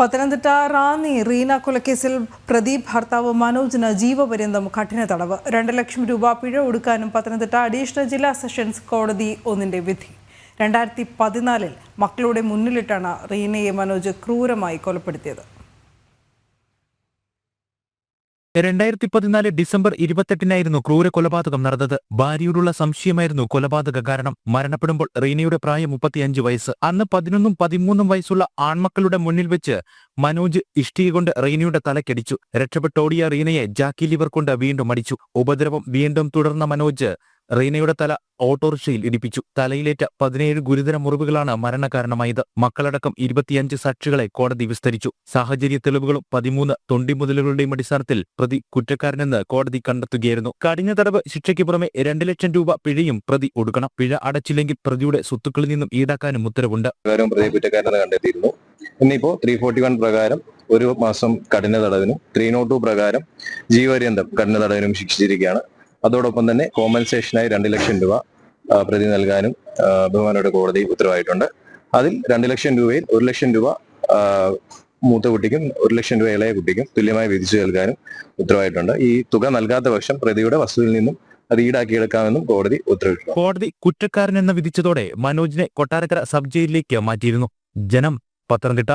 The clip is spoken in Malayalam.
പത്തനംതിട്ട റാന്നി റീന കൊലക്കേസിൽ പ്രദീപ് ഭർത്താവ് മനോജിന് ജീവപര്യന്തം കഠിന തടവ്. രണ്ട് ലക്ഷം രൂപ പിഴ ഒടുക്കാനും പത്തനംതിട്ട അഡീഷണൽ ജില്ലാ സെഷൻസ് കോടതി ഒന്നിന്റെ വിധി. രണ്ടായിരത്തി പതിനാലിൽ മക്കളുടെ മുന്നിലിട്ടാണ് റീനയെ മനോജ് ക്രൂരമായി കൊലപ്പെടുത്തിയത്. രണ്ടായിരത്തി പതിനാല് ഡിസംബർ ഇരുപത്തെട്ടിനായിരുന്നു ക്രൂര കൊലപാതകം നടന്നത്. ഭാര്യയോടുള്ള സംശയമായിരുന്നു കൊലപാതക കാരണം. മരണപ്പെടുമ്പോൾ റീനയുടെ പ്രായം മുപ്പത്തിയഞ്ച് വയസ്സ്. അന്ന് പതിനൊന്നും പതിമൂന്നും വയസ്സുള്ള ആൺമക്കളുടെ മുന്നിൽ വെച്ച് മനോജ് ഇഷ്ടിക കൊണ്ട് റീനയുടെ തലക്കടിച്ചു. രക്ഷപ്പെട്ടോടിയ റീനയെ ജാക്കി ലിവർ കൊണ്ട് വീണ്ടും അടിച്ചു. ഉപദ്രവം വീണ്ടും തുടർന്ന മനോജ് റീനയുടെ തല ഓട്ടോറിക്ഷയിൽ ഇടിപ്പിച്ചു. തലയിലേറ്റ പതിനേഴ് ഗുരുതര മുറിവുകളാണ് മരണകാരണമായത്. മക്കളടക്കം ഇരുപത്തിയഞ്ച് സാക്ഷികളെ കോടതി വിസ്തരിച്ചു. സാഹചര്യ തെളിവുകളും പതിമൂന്ന് തൊണ്ടിമുതലുകളുടെയും അടിസ്ഥാനത്തിൽ പ്രതി കുറ്റക്കാരനെന്ന് കോടതി കണ്ടെത്തുകയായിരുന്നു. കഠിന തടവ് ശിക്ഷയ്ക്ക് പുറമെ രണ്ട് ലക്ഷം രൂപ പിഴയും പ്രതി ഒടുക്കണം. പിഴ അടച്ചില്ലെങ്കിൽ പ്രതിയുടെ സ്വത്തുക്കളിൽ നിന്നും ഈടാക്കാനും ഉത്തരവുണ്ട്. കണ്ടെത്തിയിരുന്നു. ഇന്നിപ്പോ ത്രീ ഫോർട്ടി വൺ പ്രകാരം ഒരു മാസം കഠിന തടവിനും ത്രീ നോട്ട് ടു പ്രകാരം ജീവപര്യന്തം കഠിന തടവിനും ശിക്ഷിച്ചിരിക്കുകയാണ്. അതോടൊപ്പം തന്നെ കോമ്പൻസേഷനായി രണ്ട് ലക്ഷം രൂപ പ്രതി നൽകാനും ബഹുമാനോട് കോടതി ഉത്തരവായിട്ടുണ്ട്. അതിൽ രണ്ട് ലക്ഷം രൂപയിൽ ഒരു ലക്ഷം രൂപ മൂത്ത കുട്ടിക്കും ഒരു ലക്ഷം രൂപ ഇളയ കുട്ടിക്കും തുല്യമായി വിധിച്ചു നൽകാനും ഉത്തരവായിട്ടുണ്ട്. ഈ തുക നൽകാത്ത പക്ഷം പ്രതിയുടെ വസ്തുവിൽ നിന്നും അത് ഈടാക്കിയെടുക്കാമെന്നും കോടതി ഉത്തരവിട്ടു കോടതി കുറ്റക്കാരൻ എന്ന് വിധിച്ചതോടെ മനോജിനെ കൊട്ടാരക്കര സബ് ജയിലിലേക്ക് മാറ്റിയിരുന്നു. ജനം പത്തനംതിട്ട.